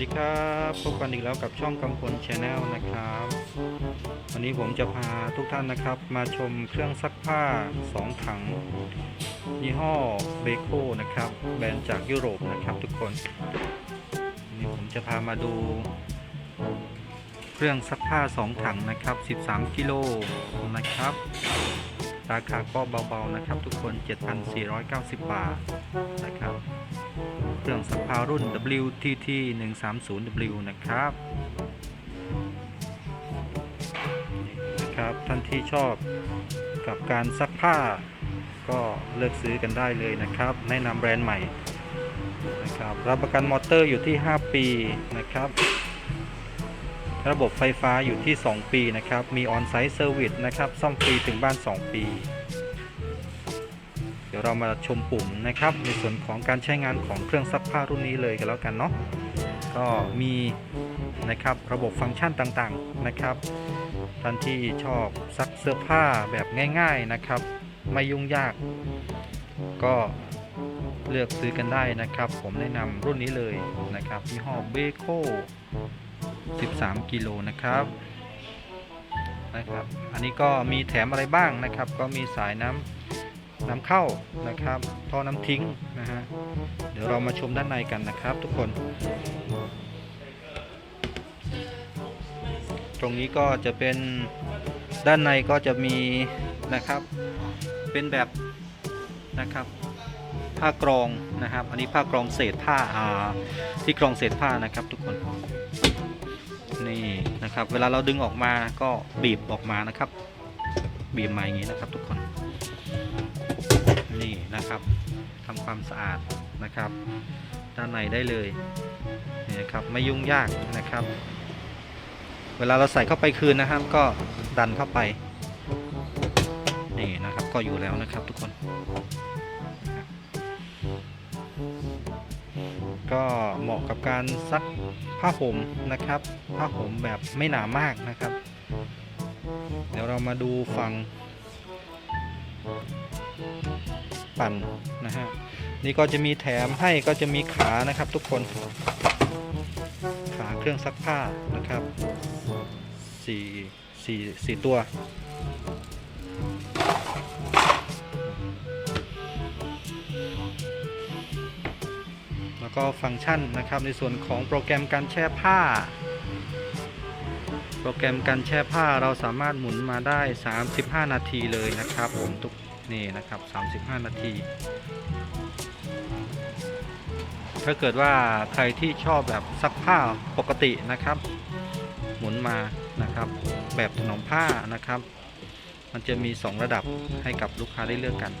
ดีครับพบกันอีกแล้วกับช่องกำพลชาแนลนะครับ วันนี้ผมจะพาทุกท่านนะครับ มาชมเครื่องซักผ้า 2 ถังยี่ห้อเบโคนะครับ แบรนด์จากยุโรปนะครับทุกคนวันนี้ผมจะพามาดู เครื่องซักผ้า 2 ถังนะครับ 13 กิโลนะครับ ราคาก็เบาๆนะครับทุกคน 7,490 บาทนะครับ เครื่องซักผ้ารุ่น WTT 130W นะครับนะครับท่านที่ชอบกับการซักผ้าก็เลือกซื้อกันได้เลยนะครับ แนะนำแบรนด์ใหม่นะครับรับประกันมอเตอร์อยู่ที่ 5 ปีนะครับ ระบบไฟฟ้าอยู่ที่ 2 ปีนะครับ มีออนไซต์เซอร์วิสนะครับ ซ่อมฟรีถึงบ้าน 2 ปี เดี๋ยวเรามาชมปุ่มนะครับ ในส่วนของการใช้งานของเครื่องซักผ้ารุ่นนี้เลยกันแล้วกันเนาะ ก็มีนะครับระบบฟังก์ชันต่างๆนะครับ ท่านที่ชอบซักเสื้อผ้าแบบง่าย ๆนะครับ ไม่ยุ่งยาก ก็เลือกซื้อกันได้นะครับ ผมแนะนำรุ่นนี้เลยนะครับยี่ห้อเบโค 13 กิโลนะครับนะครับ อันนี้ก็มีแถมอะไรบ้างนะครับ ก็มีสายน้ำน้ำเข้านะครับท่อน้ำทิ้งนะฮะเดี๋ยวเรามาชมด้านในกันนะครับ ทุกคน ตรงนี้ก็จะเป็นด้านในก็จะมีนะครับ เป็นแบบนะครับผ้ากรองนะครับ อันนี้ผ้ากรองเศษผ้าอาที่กรองเศษผ้านะครับทุกคน นี่นะครับ เวลาเราดึงออกมาก็บีบออกมานะครับ บีบมาอย่างนี้นะครับ ทุกคน นี่นะครับทำความสะอาดนะครับ ด้านในได้เลยนี่นะครับไม่ยุ่งยากนะครับ เวลาเราใส่เข้าไปคืนนะครับ ก็ดันเข้าไปนี่นะครับก็อยู่แล้วนะครับทุกคน ก็เหมาะกับการซักผ้าห่มนะครับ ผ้าห่มแบบไม่หนามากนะครับ เดี๋ยวเรามาดูฝั่งปั่นนะฮะนี่ก็จะมีแถมให้ก็จะมีขานะครับทุกคน ขาเครื่องซักผ้านะครับสี่สี่สี่ตัว แล้วก็ฟังก์ชันนะครับในส่วนของโปรแกรมการแช่ผ้า โปรแกรมการแช่ผ้าเราสามารถหมุนมาได้ 35 นาทีเลยนะครับ ผมทุกนี่นะครับ 35 นาที ถ้าเกิดว่าใครที่ชอบแบบซักผ้าปกตินะครับ หมุนมานะครับ แบบถนอมผ้านะครับ มันจะมี 2 ระดับให้กับลูกค้าได้เลือกกัน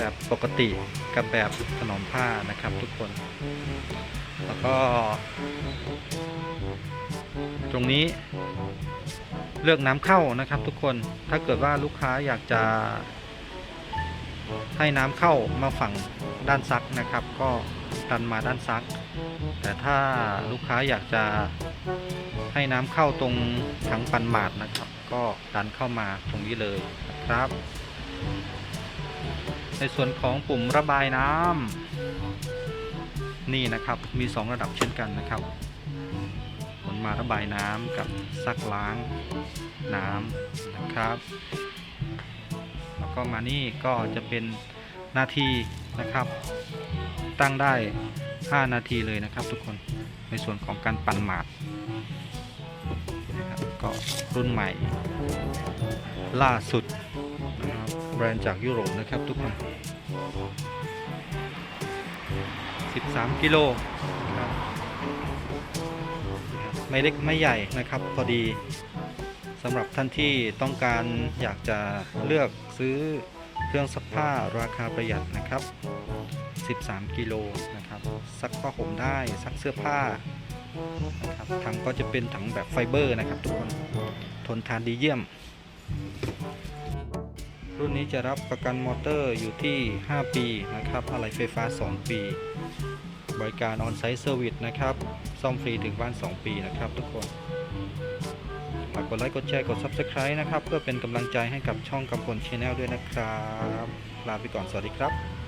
แบบปกติกับแบบถนอมผ้านะครับทุกคน แล้วก็ ตรงนี้ เลือกน้ำเข้านะครับทุกคนถ้าเกิดว่าลูกค้าอยากจะให้น้ำเข้ามาฝั่งด้านซักนะครับ ก็ดันมาด้านซัก แต่ถ้าลูกค้าอยากจะให้น้ำเข้าตรงถังปันหมาดนะครับ ก็ดันเข้ามาตรงนี้เลยนะครับ ในส่วนของปุ่มระบายน้ำนี่นะครับมี 2 ระดับเช่นกันนะครับผลมาระบายน้ำกับซักล้างน้ำนะครับ แล้วก็มานี่ก็จะเป็นนาทีนะครับ ตั้งได้ 5 นาทีเลยนะครับ ทุกคนในส่วนของการปั่นหมาดก็รุ่นใหม่ ล่าสุดนะครับ บรนด์จากยุโรปนะครับทุกคน 13 กิโลไม่เล็กไม่ใหญ่นะครับ พอดีสำหรับท่านที่ต้องการอยากจะเลือกซื้อเครื่องซักผ้าราคาประหยัดนะครับ 13 กิโลนะครับซักผ้าห่มได้ซักเสื้อผ้านะครับถังก็จะเป็นถังแบบไฟเบอร์นะครับทุกคน ทนทานดีเยี่ยม รุ่นนี้จะรับประกันมอเตอร์อยู่ที่ 5 ปีนะครับอะไหล่ไฟฟ้า 2 ปี บริการออนไซต์เซอร์วิสนะครับ ซ่อมฟรีถึงบ้าน 2 ปีนะครับทุกคนฝากกดไลค์กดแชร์กด Subscribe นะครับ เพื่อเป็นกำลังใจให้กับช่องกำพลชาแนลด้วยนะครับ ลาไปก่อนสวัสดีครับ